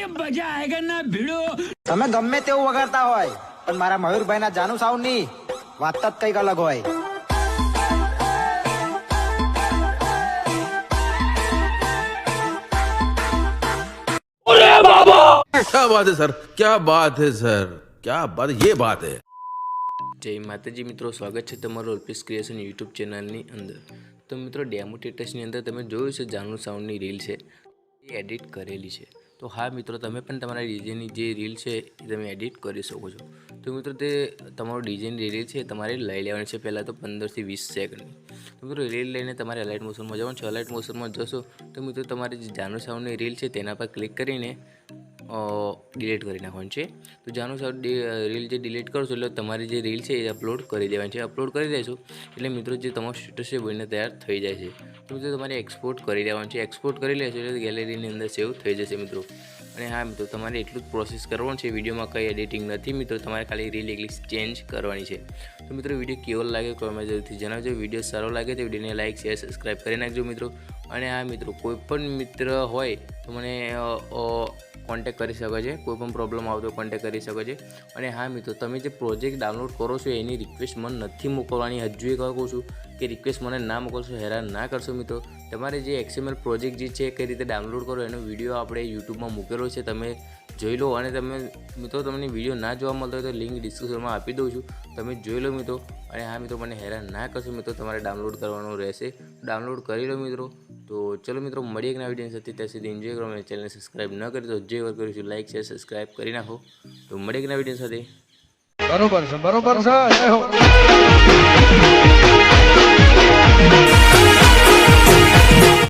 अभी मजा आएगा ना भिड़ो તમે ગમે તેવું વગાડતા હોય પણ મારા મયુરભાઈ ના જાનુ સાઉન્ડ ની વાત જ કઈક અલગ હોય क्या बात है सर क्या बात है सर क्या बात ये बात है જય માતાજી મિત્રો સ્વાગત છે તમારું અલ્પેશ ક્રિએશન યુટ્યુબ ચેનલની અંદર તો મિત્રો ડેમો ટેટસની અંદર તમે જોયું છે જાનુ સાઉન્ડની રીલ છે એ એડિટ કરેલી છે તો હા મિત્રો, તમે પણ તમારા ડીજેની જે રીલ છે એ તમે એડિટ કરી શકો છો. તો મિત્રો, તે તમારું ડીજેની રીલ છે તમારે લઈ લેવાની છે પહેલાં તો પંદરથી વીસ સેકન્ડની. તો મિત્રો, રીલ લઈને તમારે અલાઇટ મોશનમાં જવાનું છે. અલાઇટ મોશનમાં જશો તો મિત્રો, તમારી જે જાનુ સાઉન્ડની રીલ છે તેના પર ક્લિક કરીને ડિલીટ કરી નાખવાનું છે. તો જાનું સર રીલ જે ડિલીટ કરશો એટલે તમારી જે રીલ છે એ અપલોડ કરી દેવાની છે. અપલોડ કરી દેશો, એટલે મિત્રો જે તમારું સ્ટેટસ છે બનીને તૈયાર થઈ જાય છે. તો મિત્રો તમારે એક્સપોર્ટ કરી દેવાનું છે. એક્સપોર્ટ કરી લેશો એટલે ગેલેરીની અંદર સેવ થઈ જશે મિત્રો. અને હા મિત્રો, તમારે એટલું જ પ્રોસેસ કરવાનું છે. વિડીયોમાં કંઈ એડિટિંગ નથી મિત્રો, તમારે ખાલી રીલ એકલી ચેન્જ કરવાની છે. તો મિત્રો વીડિયો કેવો લાગે કોમેન્ટ જરૂરથી જણાવજો. વીડિયો સારો લાગે તો વિડીયોને લાઇક શેર સબસ્ક્રાઈબ કરી નાખજો મિત્રો. અને હા મિત્રો, કોઈ પણ મિત્ર હોય તો મને કોન્ટેક કરી શકો છે, કોઈ પણ પ્રોબ્લેમ આવતો કોન્ટેક કરી શકો છે. અને હા મિત્રો, તમે જે પ્રોજેક્ટ ડાઉનલોડ કરો છો, એની રિક્વેસ્ટ મને નથી મોકલવાની. હજુ એક કહું છું કે રિક્વેસ્ટ મને ના મોકલશો, હેરાન ના કરશો મિત્રો. તમારે જે એક્સએમએલ પ્રોજેક્ટ જે છે, કઈ રીતે ડાઉનલોડ કરો, એનો વીડિયો આપણે યુટ્યુબમાં મૂકેલો છે, તમે જોઈ લો. અને તમે મિત્રો, તમને વીડિયો ના જોવા મળતો હોય તો લિંક ડિસ્ક્રિપ્શનમાં આપી દઉં છું. તમે જોઈ લો મિત્રો. અને હા મિત્રો, મને હેરાન ના કરશો મિત્રો, તમારે ડાઉનલોડ કરવાનું રહેશે. ડાઉનલોડ કરી લો મિત્રો. તો ચલો મિત્રો, મળીએ એક નવા વીડિયો ત્યાં સુધી એન્જોય કરો અને ચેનલને સબસ્ક્રાઈબ ન કરી તો જે વાર કરીશું લાઈક શેર સબસ્ક્રાઈબ કરી નાખો. તો મળીએ એક નવા વીડિયો સાથે. બરોબર છે બરોબર છે.